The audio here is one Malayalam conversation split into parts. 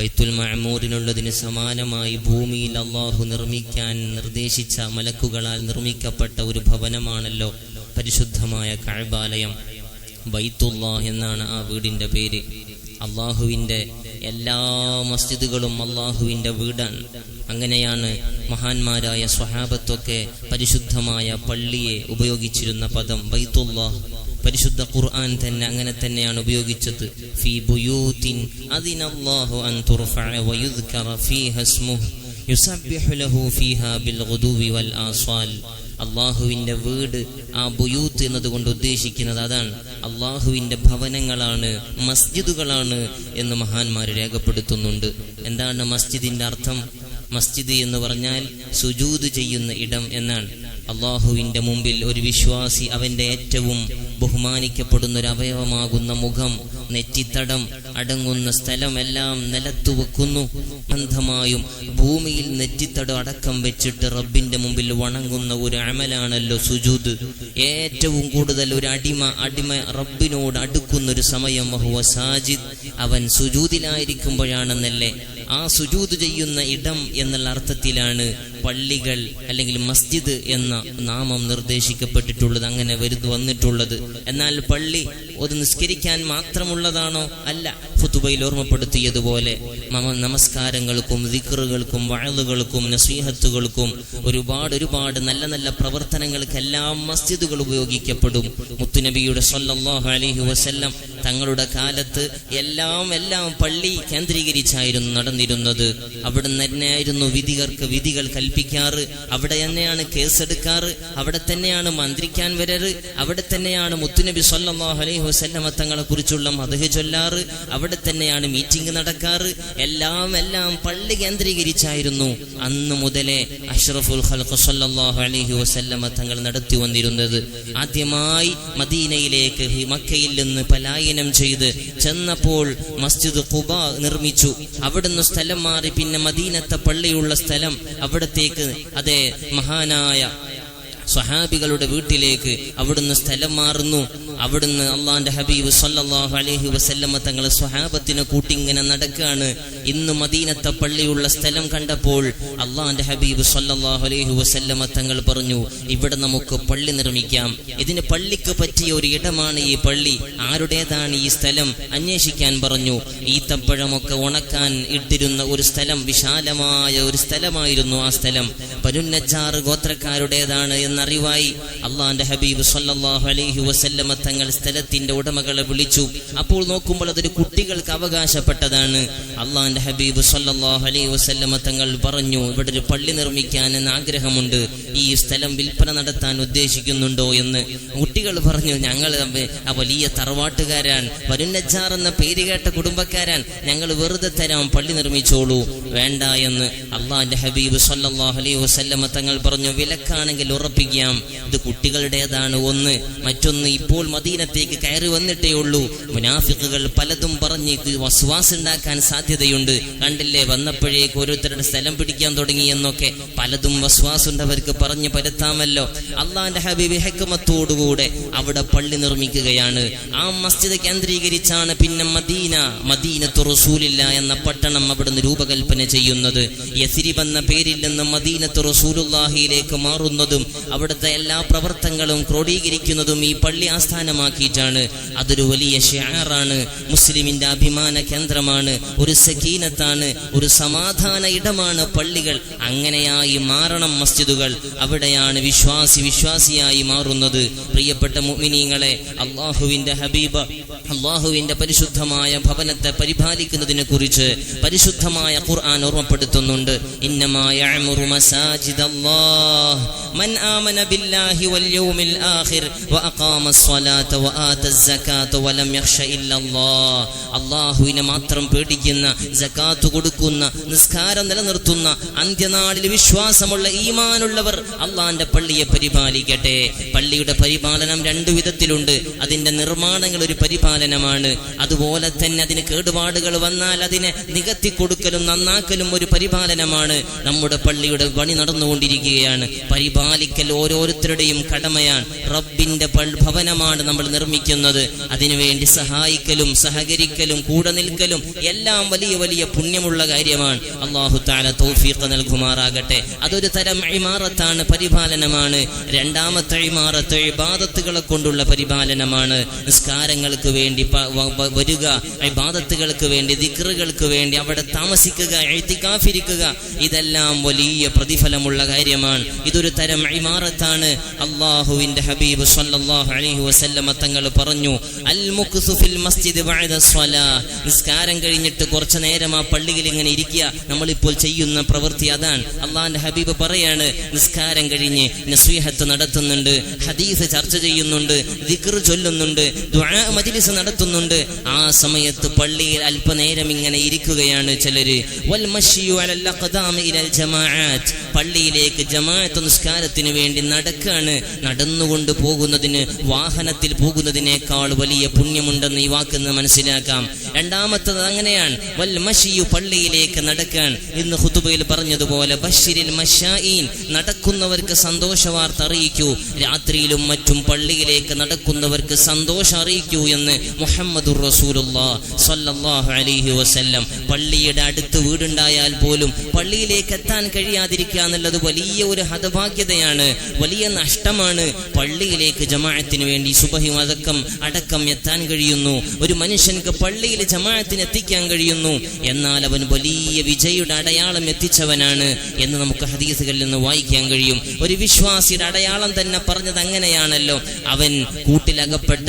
ബൈത്തുൽ മഅമൂറിനുള്ളതിന് സമാനമായി ഭൂമിയിൽ അള്ളാഹു നിർമ്മിക്കാൻ നിർദ്ദേശിച്ച മലക്കുകളാൽ നിർമ്മിക്കപ്പെട്ട ഒരു ഭവനമാണല്ലോ പരിശുദ്ധമായ കഴബാലയം ബൈത്തുല്ലാഹ് എന്നാണ് ആ വീടിന്റെ പേര്. അള്ളാഹുവിന്റെ എല്ലാ മസ്ജിദുകളും അള്ളാഹുവിന്റെ വീടാണ്. അങ്ങനെയാണ് മഹാന്മാരായ സ്വഹാബത്തൊക്കെ പരിശുദ്ധമായ പള്ളിയെ ഉപയോഗിച്ചിരുന്ന പദം ബൈത്തുല്ലാഹ്. പരിശുദ്ധ ഖുർആൻ തന്നെ അങ്ങനെ തന്നെയാണ് ഉപയോഗിച്ചത്. ഫീ ബുയൂത്തിൻ അതിനല്ലാഹു അൻ തുർഫഅ വയുദ്കറ ഫീഹ ഇസ്മുഹു യുസബ്ബിഹു ലഹു ഫീഹാ ബിൽ ഗുദുവി വൽ ആസ്വാൽ. അള്ളാഹുവിന്റെ വീട് ആ ബുയൂത്ത് എന്നതുകൊണ്ട് ഉദ്ദേശിക്കുന്നത് അതാണ്. അള്ളാഹുവിന്റെ ഭവനങ്ങളാണ് മസ്ജിദുകളാണ് എന്ന് മഹാന്മാർ രേഖപ്പെടുത്തുന്നുണ്ട്. എന്താണ് മസ്ജിദിന്റെ അർത്ഥം? മസ്ജിദ് എന്ന് പറഞ്ഞാൽ സുജൂത് ചെയ്യുന്ന ഇടം എന്നാണ്. അള്ളാഹുവിന്റെ മുമ്പിൽ ഒരു വിശ്വാസി അവന്റെ ഏറ്റവും ബഹുമാനിക്കപ്പെടുന്ന ഒരു അവയവമാകുന്ന മുഖം നെറ്റിത്തടം അടങ്ങുന്ന സ്ഥലമെല്ലാം നിലത്തു വെക്കുന്നു. അന്ധമായും ഭൂമിയിൽ നെറ്റിത്തടം അടക്കം വെച്ചിട്ട് റബ്ബിന്റെ മുമ്പിൽ വണങ്ങുന്ന ഒരു അമലാണല്ലോ സുജൂദ് ഏറ്റവും കൂടുതൽ ഒരു അടിമ അടിമ റബ്ബിനോട് അടുക്കുന്ന ഒരു സമയം മഹുവ സാജിദ്. അവൻ സുജൂദിലായിരിക്കുമ്പോഴാണെന്നല്ലേ ആ സുജൂദ് ചെയ്യുന്ന ഇടം എന്നുള്ള അർത്ഥത്തിലാണ് പള്ളികൾ അല്ലെങ്കിൽ മസ്ജിദ് എന്ന നാമം നിർദ്ദേശിക്കപ്പെട്ടിട്ടുള്ളത് അങ്ങനെ വരുന്നു വന്നിട്ടുള്ളത്. എന്നാൽ പള്ളി ഒരു നിസ്കരിക്കാൻ മാത്രമുള്ളതാണോ? അല്ല. ഫുത്തുബയിൽ ഓർമ്മപ്പെടുത്തിയതുപോലെ നമസ്കാരങ്ങൾക്കും ദിക്റുകൾക്കും വഴലുകൾക്കും നസീഹത്തുകൾക്കും ഒരുപാട് ഒരുപാട് നല്ല നല്ല പ്രവർത്തനങ്ങൾക്കെല്ലാം മസ്ജിദുകൾ ഉപയോഗിക്കപ്പെടും. മുത്തുനബിയുടെ സല്ലല്ലാഹു അലൈഹി വസല്ലം തങ്ങളുടെ കാലത്ത് എല്ലാം എല്ലാം പള്ളി കേന്ദ്രീകരിച്ചായിരുന്നു നടന്നിരുന്നത്. അവിടെ തന്നെയായിരുന്നു വിധികർക്ക് വിധികൾ കൽപ്പിക്കാറ് അവിടെ തന്നെയാണ് കേസെടുക്കാറ്. അവിടെ തന്നെയാണ് മന്ത്രിക്കാൻ വരറ്. അവിടെ തന്നെയാണ് മുത്തുനബി സല്ലല്ലാഹു അലൈഹി വസല്ലമ തങ്ങളെ കുറിച്ചുള്ള മതഹ് ചൊല്ലാറ്. അവിടെ തന്നെയാണ് മീറ്റിംഗ് നടക്കാറ്. എല്ലാം എല്ലാം പള്ളി കേന്ദ്രീകരിച്ചായിരുന്നു. അന്ന് മുതലേ അഷ്റഫുൽ ഖൽഖ് സല്ലല്ലാഹു അലൈഹി വസല്ലമ തങ്ങൾ നടത്തി വന്നിരുന്നത്. ആദ്യമായി മദീനയിലേക്ക് ഹിമക്കയിൽ നിന്ന് പലായനം ചെയ്ത് ചെന്നപ്പോൾ മസ്ജിദ് ഖുബ നിർമ്മിച്ചു. അവിടുന്ന് സ്ഥലം മാറി പിന്നെ മദീനത്തെ പള്ളിയുള്ള സ്ഥലം അവിടത്തേക്ക് അതെ മഹാനായ സ്വഹാബികളുടെ വീട്ടിലേക്ക് അവിടുന്ന് സ്ഥലം മാറുന്നു. അവിടുന്ന് അള്ളാന്റെ ഹബീബ് സല്ലാഹു അലഹി വസല്ലമ തങ്ങൾ സ്വഹാബത്തിനെ കൂട്ടിങ്ങനെ നടക്കാണ്. ഇന്ന് മദീനത്തെ പള്ളിയുള്ള സ്ഥലം കണ്ടപ്പോൾ അള്ളാന്റെ ഹബീബ് സല്ലാഹു അലൈഹി വസല്ലമ തങ്ങൾ പറഞ്ഞു ഇവിടെ നമുക്ക് പള്ളി നിർമ്മിക്കാം. ഇതിന് പള്ളിക്ക് പറ്റിയ ഒരു ഇടമാണ് ഈ പള്ളി. ആരുടേതാണ് ഈ സ്ഥലം? അന്വേഷിക്കാൻ പറഞ്ഞു. ഈത്തപ്പഴമൊക്കെ ഉണക്കാൻ ഇട്ടിരുന്ന ഒരു സ്ഥലം വിശാലമായ ഒരു സ്ഥലമായിരുന്നു ആ സ്ഥലം. പരുന്നച്ചാറ് ഗോത്രക്കാരുടേതാണ് എന്നറിവായി അള്ളാന്റെ ഹബീബ് സല്ലാഹു അലൈഹി വസല്ലമ തങ്ങൾ സ്ഥലത്തിന്റെ ഉടമകളെ വിളിച്ചു. അപ്പോൾ നോക്കുമ്പോൾ അതൊരു കുട്ടികൾക്ക് അവകാശപ്പെട്ടതാണ്. അള്ളാന്റെ ഹബീബ് സല്ലല്ലാഹു അലൈഹി വസല്ലമ തങ്ങൾ പറഞ്ഞു ഇവിടെ ഒരു പള്ളി നിർമ്മിക്കാൻ എന്ന് ആഗ്രഹമുണ്ട്. ഈ സ്ഥലം വിൽപ്പന നടത്താൻ ഉദ്ദേശിക്കുന്നുണ്ടോ എന്ന്. കുട്ടികൾ പറഞ്ഞു ഞങ്ങൾ വലിയ തറവാട്ടുകാരാൻ വരുന്നജാർ എന്ന പേര് കേട്ട കുടുംബക്കാരാൻ ഞങ്ങൾ വെറുതെ തരാം പള്ളി നിർമ്മിച്ചോളൂ. വേണ്ട എന്ന്. അള്ളാന്റെ ഹബീബ് സല്ലല്ലാഹു അലൈഹി വസല്ലമ തങ്ങൾ പറഞ്ഞു വിലക്കാണെങ്കിൽ ഉറപ്പിക്കാം. ഇത് കുട്ടികളുടേതാണ്. ഒന്ന് മറ്റൊന്ന് ഇപ്പോൾ മദീനത്തേക്ക് കയറി വന്നിട്ടേ ഉള്ളൂ. മുനാഫിക്കുകൾ പലതും പറഞ്ഞ് വസ്വാസ് ഉണ്ടാക്കാൻ സാധ്യതയുണ്ട്. കണ്ടില്ലേ? വന്നപ്പോഴേക്ക് ഓരോരുത്തരുടെ സ്ഥലം പിടിക്കാൻ തുടങ്ങി എന്നൊക്കെ. പലതും വസ്വാസുണ്ടവർക്ക് പറഞ്ഞു പരത്താമല്ലോ. അള്ളാന്റെ ഹബീബ് ഹെക്കമത്തോടുകൂടെ അവിടെ പള്ളി നിർമ്മിക്കുകയാണ്. ആ മസ്ജിദ് കേന്ദ്രീകരിച്ചാണ് പിന്നെ മദീന മദീനത്തു റസൂലില്ല എന്ന പട്ടണം അവിടുന്ന് രൂപകൽപ്പന ചെയ്യുന്നത്. യസിരി എന്ന പേരിൽ നിന്ന് മദീനത്തു റസൂലുല്ലാഹിയിലേക്ക് മാറുന്നതും അവിടുത്തെ എല്ലാ പ്രവർത്തനങ്ങളും ക്രോഡീകരിക്കുന്നതും ഈ പള്ളി ആസ്ഥാനമാക്കിയിട്ടാണ് അതൊരു വലിയ ഷിയാറാണ് മുസ്ലിമിന്റെ അഭിമാന കേന്ദ്രമാണ് ഒരു സക്കീനത്താണ് ഒരു സമാധാന ഇടമാണ് പള്ളികൾ അങ്ങനെയായി മാറണം മസ്ജിദുകൾ അവിടെയാണ് വിശ്വാസി വിശ്വാസിയായി മാറുന്നത് പ്രിയപ്പെട്ട മുഅ്മിനീങ്ങളെ അള്ളാഹുവിന്റെ ഹബീബ് അള്ളാഹുവിന്റെ പരിശുദ്ധമായ ഭവനത്തെ പരിപാലിക്കുന്നതിനെ കുറിച്ച് പരിശുദ്ധമായ ഖുർആൻ ഓർമ്മപ്പെടുത്തുന്നുണ്ട് ഇന്നമായ من آمن بالله واليوم الآخر وأقام الصلاة സ്വലാത്ത വആത സകാത്ത് വലം യഖ്ഷ ഇല്ലല്ലാ അല്ലാഹുവിനെ മാത്രം പേടിക്കുന്ന സകാത്ത് കൊടുക്കുന്ന നിസ്കാരം നിലനിർത്തുന്ന അന്ത്യനാളിൽ വിശ്വാസമുള്ള ഈമാനുള്ളവർ അള്ളാന്റെ പള്ളിയെ പരിപാലിക്കട്ടെ. പള്ളിയുടെ പരിപാലനം രണ്ടു വിധത്തിലുണ്ട്. അതിന്റെ നിർമ്മാണങ്ങൾ ഒരു പരിപാലനമാണ്. അതുപോലെ തന്നെ അതിന് കേടുപാടുകൾ വന്നാൽ അതിനെ നികത്തി കൊടുക്കലും നന്നാക്കലും ഒരു പരിപാലനമാണ്. നമ്മുടെ പള്ളിയുടെ പണി നടന്നുകൊണ്ടിരിക്കുകയാണ്. പരിപാലിക്കൽ ഓരോരുത്തരുടെയും കടമയാണ്. റബ്ബിന്റെ ഭവനമാണ് നമ്മൾ നിർമ്മിക്കുന്നത്. അതിനുവേണ്ടി സഹായിക്കലും സഹകരിക്കലും കൂടെ നിൽക്കലും എല്ലാം വലിയ വലിയ പുണ്യമുള്ള കാര്യമാണ്. അള്ളാഹു താല തൗഫീഖ് നൽകുമാറാകട്ടെ. അതൊരു തരം ഇമാറത്താണ് പരിപാലനമാണ്. രണ്ടാമത്തെ ഇമാറത്ത് ഇബാദത്തുകളെ കൊണ്ടുള്ള പരിപാലനമാണ്. നിസ്കാരങ്ങൾക്ക് വേണ്ടി വരിക ഇബാദത്തുകൾക്ക് വേണ്ടി ദിക്റുകൾക്ക് വേണ്ടി അവിടെ താമസിക്കുക എഴുത്തിക്കാഫിരിക്കുക ഇതെല്ലാം വലിയ പ്രതിഫലമുള്ള കാര്യമാണ്. ഇതൊരു തരം ഇമാറത്താണ്. അള്ളാഹുവിന്റെ ഹബീബ് സല്ലല്ലാഹു അലൈഹി വസല്ലമ തങ്ങൾ പറഞ്ഞു അൽ മുക്സു ഫിൽ മസ്ജിദ് നിസ്കാരം കഴിഞ്ഞിട്ട് കുറച്ചു നേരം ആ പള്ളിയിൽ ഇങ്ങനെ ഇരിക്കുക. നമ്മളിപ്പോൾ ചെയ്യുന്ന പ്രവൃത്തി അതാണ്. അള്ളാഹിന്റെ ഹബീബ് പറയാണ് നിസ്കാരം കഴിഞ്ഞ് നസീഹത്ത് നടത്തുന്നുണ്ട് ഹദീസ് ചർച്ച ചെയ്യുന്നുണ്ട് ദിക്ർ ചൊല്ലുന്നുണ്ട് മജിലിസ് നടത്തുന്നുണ്ട്. ആ സമയത്ത് പള്ളിയിൽ അല്പനേരം ഇങ്ങനെ ഇരിക്കുകയാണ് ചിലര്. പള്ളിയിലേക്ക് ജമാഅത്ത് നിസ്കാരത്തിന് വേണ്ടി നടക്കാണ്. നടന്നുകൊണ്ട് പോകുന്നതിന് വാഹനത്തിൽ പോകുന്നതിനേക്കാൾ വലിയ പുണ്യമുണ്ടെന്ന് ഈ വാക്കെന്ന് മനസ്സിലാക്കാം. രണ്ടാമത്തത് അങ്ങനെയാണ്. വൽ മഷിയു പള്ളിയിലേക്ക് നടക്കാൻ. ഇന്ന് ഹുതുബയിൽ പറഞ്ഞതുപോലെ ബഷിരിൽ മഷായിൻ നടക്കുന്നവർക്ക് സന്തോഷ വാർത്ത അറിയിക്കൂ. രാത്രിയിലും മറ്റും പള്ളിയിലേക്ക് നടക്കുന്നവർക്ക് സന്തോഷം അറിയിക്കൂ എന്ന് സ്വല്ലല്ലാഹു അലൈഹി വസല്ലം. പള്ളിയുടെ അടുത്ത് വീടുണ്ടായാൽ പോലും പള്ളിയിലേക്ക് എത്താൻ കഴിയാതിരിക്കുക എന്നുള്ളത് വലിയ ഒരു ഹതഭാഗ്യതയാണ് വലിയ നഷ്ടമാണ്. പള്ളിയിലേക്ക് ജമാഅത്തിന് വേണ്ടി സുബഹി അടക്കം അടക്കം എത്താൻ കഴിയുന്നു. ഒരു മനുഷ്യൻക്ക് പള്ളിയിൽ ജമാഅത്തിന് എത്തിക്കാൻ കഴിയുന്നു. എന്നാൽ അവൻ വലിയ വിജയുടെ അടയാളം എത്തിച്ചവനാണ് എന്ന് നമുക്ക് ഹദീസുകളിൽ നിന്ന് വായിക്കാൻ കഴിയും. ഒരു വിശ്വാസിയുടെ അടയാളം തന്നെ പറഞ്ഞത് അങ്ങനെയാണല്ലോ. അവൻ കൂട്ടിലകപ്പെട്ട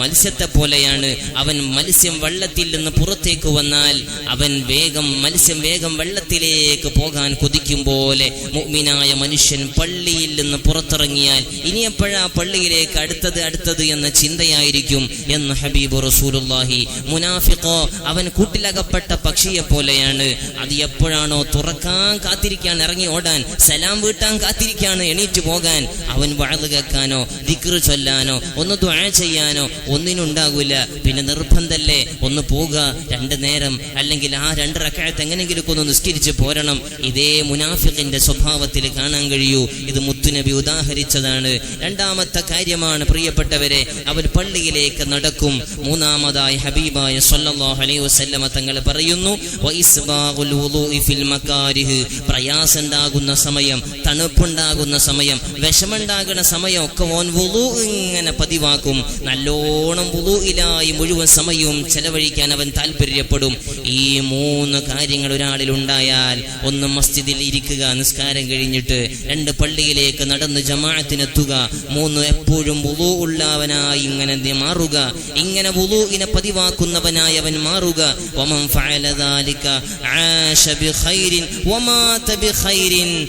മത്സ്യത്തെ പോലെയാണ്. അവൻ മത്സ്യം വെള്ളത്തിൽ നിന്ന് പുറത്തേക്ക് വന്നാൽ അവൻ വേഗം മത്സ്യം വേഗം വെള്ളത്തിലേക്ക് പോകാൻ കൊതിക്കും പോലെ മുഅ്മിനായ മനുഷ്യൻ പള്ളിയിൽ നിന്ന് പുറത്തിറങ്ങിയാൽ ഇനി എപ്പോഴാ പള്ളിയിലേക്ക് അടുത്തത് അടുത്തത് എന്ന ചിന്തയായിരിക്കും എന്ന് ഹബീബ് റസൂലുല്ലാഹി മുനാഫിഖോ അവൻ കൂട്ടിലകപ്പെട്ട പക്ഷിയെ പോലെയാണ്. അത് എപ്പോഴാണോ തുറക്കാൻ കാത്തിരിക്കാൻ ഇറങ്ങി ഓടാൻ സലാം വീട്ടാൻ കാത്തിരിക്കാണ് എണീറ്റ് പോകാൻ അവൻ വഴത് കേൾക്കാനോ ദിക്റ് ചൊല്ലാനോ ഒന്ന് ദ്വാ ചെയ്യാനോ ഒന്നിനുണ്ടാകൂല പിന്നെ നിർബന്ധല്ലേ? ഒന്ന് പോവുക രണ്ട് നേരം അല്ലെങ്കിൽ ആ രണ്ട് റക്കായത്ത് എങ്ങനെങ്കിലും ഒന്ന് നിസ്കരിച്ച് പോരണം. ഇതേ മുനാഫിഖിന്റെ സ്വഭാവത്തിൽ കാണാൻ കഴിയൂ. ഇത് മുത്തുനബി ഉദാഹരിച്ചതാണ്. രണ്ടാമത്തെ കാര്യമാണ് പ്രിയപ്പെട്ടവരെ അവർ പള്ളിയിലേക്ക് നടക്കും. മൂന്നാമതായി ഹബീബായ സല്ലല്ലാഹു അലൈഹി വസല്ലമ തങ്ങൾ പറയുന്നു പ്രയാസുണ്ടാകുന്ന സമയം തണുപ്പുണ്ടാകുന്ന സമയം വിഷമുണ്ടാകുന്ന സമയം ഒക്കെ ഓൻ വുളു ഇങ്ങനെ പതിവാക്കും. നല്ലോണം വുളുയിലായി മുഴുവൻ സമയവും ചെലവഴിക്കാൻ അവൻ താല്പര്യപ്പെടും ഈ മൂന്ന് കാര്യങ്ങൾ ഒരാളിൽ ഉണ്ടായാൽ ഒന്ന് മസ്ജിദിൽ ഇരിക്കുക നിസ്കാരം കഴിഞ്ഞിട്ട് രണ്ട് പള്ളിയിലേക്ക് നടന്ന് ജമാഅത്തിനെത്തുക മൂന്ന് എപ്പോഴും വുളു ഉള്ളവനായി ഇങ്ങനെ മാറുക. ഇങ്ങനെ വുളൂഇനെ പതിവാക്കുന്നവനായി അവൻ മാറുക. വമൻ ഫഅല ദാലിക ആശ ബിഖൈരിൻ വമാത ബിഖൈരിൻ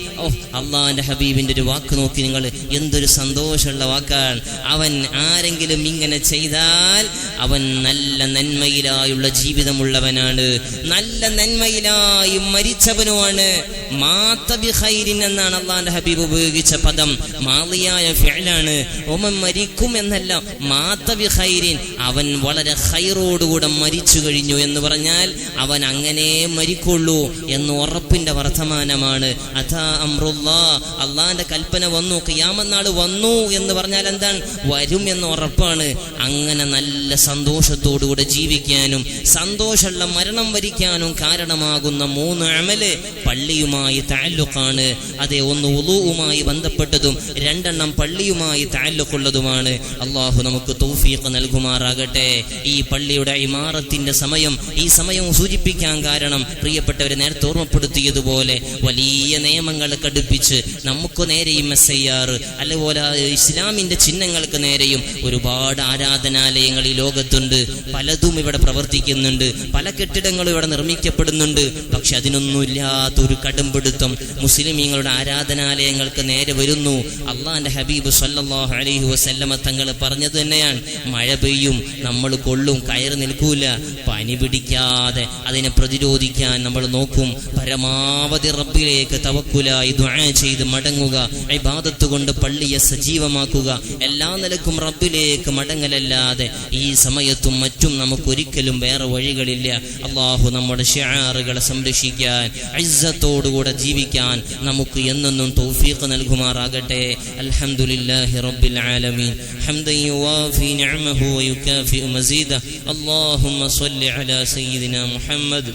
അല്ലാഹുവിന്റെ ഹബീബിന്റെ ഒരു വാക്ക് നോക്കി നിങ്ങൾ. എന്തൊരു സന്തോഷമുള്ള വാക്കാണ്. അവൻ ആരെങ്കിലും ഇങ്ങനെ ചെയ്താൽ അവൻ നല്ല നന്മയിലായുള്ള ജീവിതമുള്ളവനാണ്. നല്ല നന്മയിലായി മരിച്ചവനുമാണ്. മാത്തബിഹൈരിൻ എന്നാണ് അള്ളാഹിന്റെ ഹബീബ് ഉപയോഗിച്ച പദം. മാളിയായ ഫഇലാണ് ഓമൻ മരിക്കും എന്നല്ല. മാത്തവിഹൈരിൻ അവൻ വളരെ ഹൈറോടുകൂടെ മരിച്ചു കഴിഞ്ഞു എന്ന് പറഞ്ഞാൽ അവൻ അങ്ങനെ മരിക്കുള്ളൂ എന്ന് ഉറപ്പിന്റെ വർത്തമാനമാണ്. അതാ അമ്രുല്ലാ അള്ളാന്റെ കൽപ്പന വന്നു ഖിയാമന്നാൾ വന്നു എന്ന് പറഞ്ഞാൽ എന്താണ്? വരും എന്ന് ഉറപ്പാണ്. അങ്ങനെ നല്ല സന്തോഷത്തോടുകൂടെ ജീവിക്കാനും സന്തോഷമുള്ള മരണം വരിക്കാനും കാരണമാകുന്ന മൂന്ന് അമൽ പള്ളിയുമായി താല്ലുക്കാണ് അതെ ഒന്ന് ഉളുവുമായി ബന്ധപ്പെട്ടതും രണ്ടെണ്ണം പള്ളിയുമായി താല്ലുക്കുള്ളതുമാണ് അള്ളാഹു നമുക്ക് തൗഫീഖ് നൽകുമാറാകട്ടെ. ഈ പള്ളിയുടെ ഇമാറത്തിന്റെ സമയം ഈ സമയം സൂചിപ്പിക്കാൻ കാരണം പ്രിയപ്പെട്ടവരെ നേരത്തെ ഓർമ്മപ്പെടുത്തിയതുപോലെ വലിയ നിയമങ്ങൾ കടുപ്പിച്ച് നമുക്ക് നേരെയും എസ് ഐ ആർ അതുപോലെ ഇസ്ലാമിന്റെ ചിഹ്നങ്ങൾക്ക് നേരെയും ഒരുപാട് ആരാധനാലയങ്ങൾ ഈ ലോകത്തുണ്ട്. പലതും ഇവിടെ പ്രവർത്തിക്കുന്നുണ്ട്. പല കെട്ടിടങ്ങളും ഇവിടെ നിർമ്മിക്കപ്പെടുന്നുണ്ട്. പക്ഷെ അതിനൊന്നുമില്ലാത്തൊരു കടുംപിടുത്തം മുസ്ലിമീങ്ങളുടെ ആരാധനാലയങ്ങൾക്ക് നേരെ വരുന്നു. അള്ളാന്റെ ഹബീബ് സല്ലല്ലാഹു അലൈഹി വസല്ലമ തങ്ങൾ പറഞ്ഞത് തന്നെയാണ്. മഴ പെയ്യും നമ്മൾ കൊള്ളും കയറി നിൽക്കൂല. പനി പിടിക്കാതെ അതിനെ പ്രതിരോധിക്കാൻ നമ്മൾ നോക്കും. പരമാവധി റബ്ബിലേക്ക് തവക്കുലായി ദുആ ചെയ്ത് മടങ്ങുക. ഇബാദത്ത് കൊണ്ട് പള്ളിയെ സജീവമാക്കുക. എല്ലാ നിലക്കും റബ്ബിലേക്ക് മടങ്ങലല്ലാതെ ഈ സമയത്തും മറ്റും നമുക്കൊരിക്കലും വേറെ വഴികളില്ല. അള്ളാഹു നമ്മുടെ ഷിയാറുകളെ സംരക്ഷിക്കാൻ ഐസത്തോടുകൂടെ ജീവിക്കാൻ നമുക്ക് എന്നെന്നും തൗഫീഖ് നൽകുമാറാകട്ടെ. അൽഹംദുലില്ലാഹി റബ്ബിൽ ആലമീൻ. حمدا يوافي نعمه ويكافئ مزيده اللهم صل على سيدنا محمد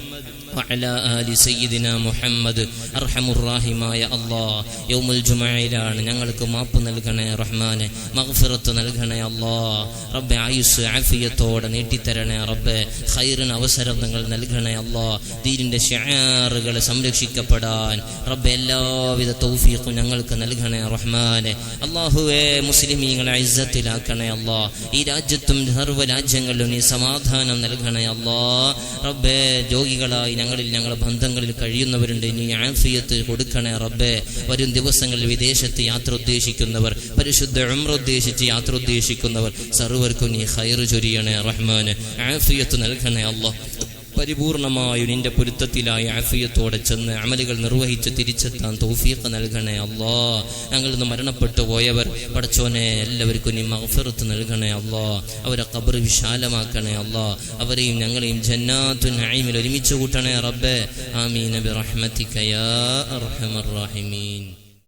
മുഹമ്മദ് അർഹമുറാഹിമായ അള്ളാ യൗമുൽ ജുമയിലാണ് ഞങ്ങൾക്ക് മാപ്പ് നൽകണേ റഹ്മാനെ. മഗ്ഫിറത്ത് നൽകണേ അള്ളാ റബ്ബെ ആയുസ് ആഫിയത്തോടെ നീട്ടിത്തരണേ റബ്ബെ. ഖൈറിന് അവസരം നിങ്ങൾ നൽകണേ അള്ളാ ദീനിന്റെ ഷാറുകൾ സംരക്ഷിക്കപ്പെടാൻ റബ്ബെ എല്ലാവിധ തൗഫീഖും ഞങ്ങൾക്ക് നൽകണേ റഹ്മാനെ. അള്ളാഹുവെ മുസ്ലിമീങ്ങളെ ഇസ്സത്തിലാക്കണേ അള്ളാ ഈ രാജ്യത്തും സർവ രാജ്യങ്ങളിലും നീ സമാധാനം നൽകണേ അള്ളാ റബ്ബെ രോഗികളായി ഞങ്ങളിൽ ഞങ്ങളുടെ ബന്ധങ്ങളിൽ കഴിയുന്നവരുണ്ട്. ഇനി ആഫിയത്ത് കൊടുക്കണേ റബ്ബെ. വരും ദിവസങ്ങളിൽ വിദേശത്ത് യാത്ര ഉദ്ദേശിക്കുന്നവർ പരിശുദ്ധ ഉംറ ഉദ്ദേശിച്ച് യാത്ര ഉദ്ദേശിക്കുന്നവർ സർവർക്കും നീ ഹൈറ് ചൊരിയണേ റഹ്മാന്. ആഫിയത്ത് നൽകണേ അള്ളാഹ്. പരിപൂർണമായും നിന്റെ പൊരുത്തത്തിലായി ആഫിയത്തോടെ ചെന്ന് അമലുകൾ നിർവഹിച്ച് തിരിച്ചെത്താൻ തൗഫീഖ് നൽകണേ അള്ളാ ഞങ്ങൾ നിന്ന് മരണപ്പെട്ടു പോയവർ പടച്ചോനെ എല്ലാവർക്കും നീ മഗ്ഫിറത്ത് നൽകണേ അള്ളാ അവരെ കബർ വിശാലമാക്കണേ അള്ളാ അവരെയും ഞങ്ങളെയും ജന്നാത്തു നഈമിൽ ഒരുമിച്ച് കൂട്ടണേ റബ്ബെ. ആമീൻ. ബിറഹ്മതിക യാ അർഹമർ റഹീമീൻ.